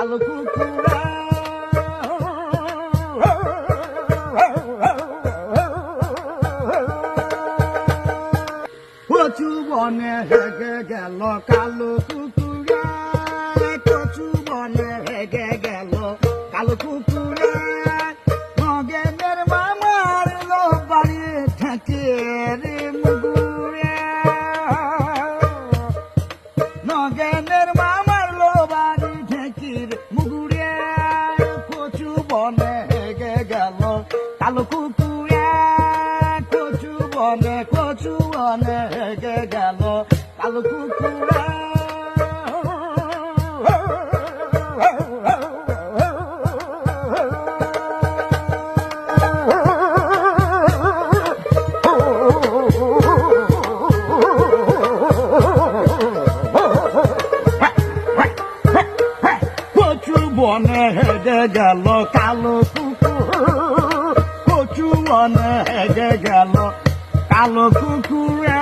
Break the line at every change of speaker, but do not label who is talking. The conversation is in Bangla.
কালো কুকুরে কচু বনে হেগে গেল কালো কুকুরে। কচু বনে হেগে গেল কালো কুকুরে। নগেনের কালো কুকুরে, কচু বনে কচু বনে হেগে গেল। কালো কুকুরে বনে হেগে গেল কালো কুকুর। গেল কালো কুকুরে